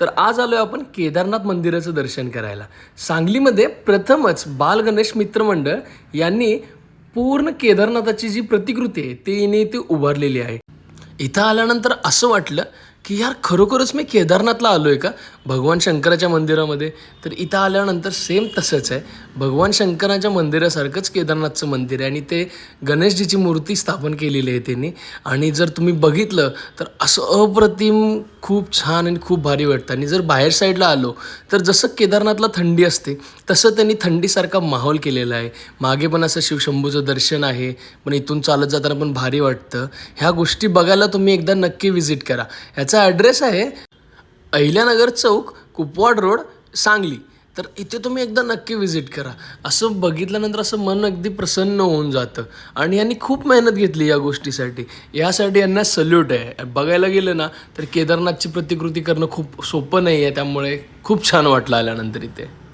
तर आज आलोय आपण केदारनाथ मंदिराचं दर्शन करायला. सांगलीमध्ये प्रथमच बाल गणेश मित्रमंडळ यांनी पूर्ण केदारनाथाची जी प्रतिकृती आहे ती इने इथे उभारलेली आहे. इथं आल्यानंतर असं वाटलं की यार खरोखरच मी केदारनाथला आलो आहे का? भगवान शंकराच्या मंदिरामध्ये. तर इथं आल्यानंतर सेम तसंच आहे. भगवान शंकराच्या मंदिरासारखंच केदारनाथचं मंदिर आहे आणि ते गणेशजीची मूर्ती स्थापन केलेली आहे त्यांनी. आणि जर तुम्ही बघितलं तर असं अप्रतिम खूप छान आणि खूप भारी वाटतं. आणि जर बाहेर साईडला आलो तर जसं केदारनाथला थंडी असते तसं त्यांनी थंडीसारखा माहोल केलेला आहे. मागे पण असं शिवशंभूचं दर्शन आहे पण इथून चालत जाताना पण भारी वाटतं. ह्या गोष्टी बघायला तुम्ही एकदा नक्की व्हिजिट करा. ह्याचा ॲड्रेस आहे अहिल्यानगर चौक कुपवाड रोड सांगली. तर इथे तुम्ही एकदा नक्की व्हिजिट करा. असं बघितल्यानंतर असं मन अगदी प्रसन्न होऊन जातं. आणि यांनी खूप मेहनत घेतली या गोष्टीसाठी. यासाठी यांना सल्यूट आहे. बघायला गेलं ना तर केदारनाथची प्रतिकृती करणं खूप सोपं नाही आहे त्यामुळे खूप छान वाटलं आल्यानंतर इथे.